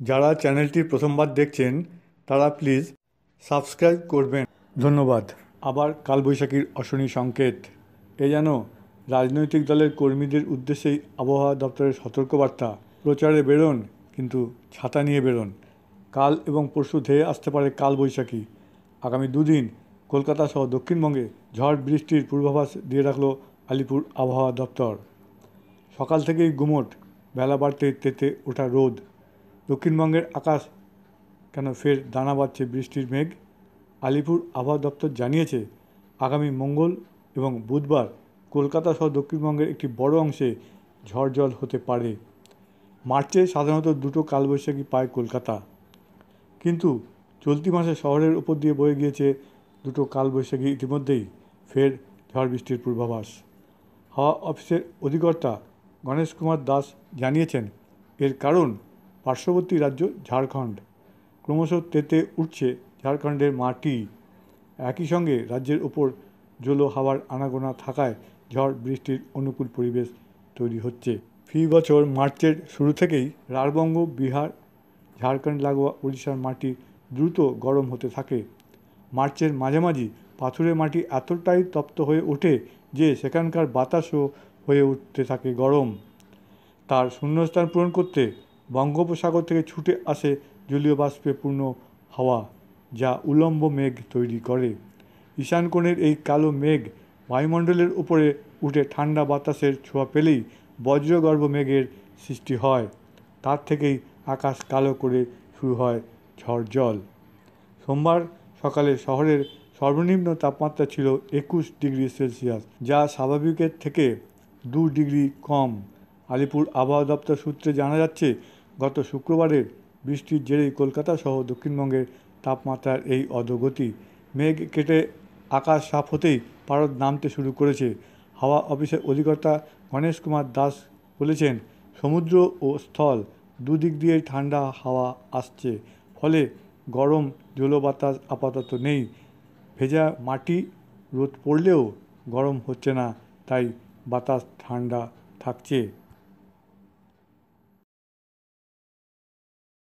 যারা চ্যানেলটি প্রথমবার দেখছেন, তারা প্লিজ সাবস্ক্রাইব করবেন। ধন্যবাদ। আবার কালবৈশাখীর অশনি সংকেত। এ যেন রাজনৈতিক দলের কর্মীদের উদ্দেশ্যেই আবহাওয়া দপ্তরের সতর্কবার্তা। প্রচারে বেরোন, কিন্তু ছাতা নিয়ে বেরোন। কাল এবং পরশু ধেয়ে আসতে পারে কালবৈশাখী। আগামী দুদিন কলকাতা সহ দক্ষিণবঙ্গে ঝড় বৃষ্টির পূর্বাভাস দিয়ে রাখল আলিপুর আবহাওয়া দপ্তর। সকাল থেকেই গুমোট, বেলা বাড়তে তেতে ওঠা রোদ। দক্ষিণবঙ্গের আকাশ কেন ফের দানা বাঁধছে বৃষ্টির মেঘ? আলিপুর আবহাওয়া দপ্তর জানিয়েছে, আগামী মঙ্গল এবং বুধবার কলকাতা সহ দক্ষিণবঙ্গের একটি বড় অংশে ঝড় জল হতে পারে। মার্চে সাধারণত দুটো কালবৈশাখী পায় কলকাতা। কিন্তু চলতি মাসে শহরের উপর দিয়ে বয়ে গিয়েছে দুটো কালবৈশাখী ইতিমধ্যেই ফের ঝড় বৃষ্টির পূর্বাভাস। হাওয়া অফিসের অধিকর্তা গণেশ কুমার দাস জানিয়েছেন, এর কারণ পার্শ্ববর্তী রাজ্য ঝাড়খণ্ড। ক্রমশ তেতে উঠছে ঝাড়খণ্ডের মাটি। একই সঙ্গে রাজ্যের ওপর জলো হাওয়ার আনাগোনা থাকায় ঝড় বৃষ্টির অনুকূল পরিবেশ তৈরি হচ্ছে। ফি বছর মার্চের শুরু থেকেই রাঢ়বঙ্গ বিহার, ঝাড়খণ্ড, লাগোয়া উড়িষ্যার মাটি দ্রুত গরম হতে থাকে। মার্চের মাঝামাঝি পাথুরে মাটি এতটাই তপ্ত হয়ে ওঠে যে সেখানকার বাতাসও হয়ে উঠতে থাকে গরম। তার শূন্যস্থান পূরণ করতে বঙ্গোপসাগর থেকে ছুটে আসে জলীয় বাষ্পে পূর্ণ হাওয়া, যা উলম্ব মেঘ তৈরি করে। ঈশান কোণের এই কালো মেঘ বায়ুমণ্ডলের উপরে উঠে ঠান্ডা বাতাসের ছোঁয়া পেলেই বজ্রগর্ভ মেঘের সৃষ্টি হয়। তার থেকেই আকাশ কালো করে শুরু হয় ঝড় জল। সোমবার সকালে শহরের সর্বনিম্ন তাপমাত্রা ছিল একুশ ডিগ্রি সেলসিয়াস, যা স্বাভাবিকের থেকে দু ডিগ্রি কম। আলিপুর আবহাওয়া দপ্তর সূত্রে জানা যাচ্ছে গত শুক্রবারের বৃষ্টির জেরেই কলকাতা সহ দক্ষিণবঙ্গের তাপমাত্রার এই অধোগতি মেঘ কেটে আকাশ সাফ হতেই পারদ নামতে শুরু করেছে। হাওয়া অফিসের অধিকর্তা গণেশ কুমার দাস বলেছেন, সমুদ্র ও স্থল দুদিক দিয়েই ঠান্ডা হাওয়া আসছে, ফলে গরম জলবাতাস আপাতত নেই। ভেজা মাটি রোদ পড়লেও গরম হচ্ছে না, তাই বাতাস ঠান্ডা থাকছে।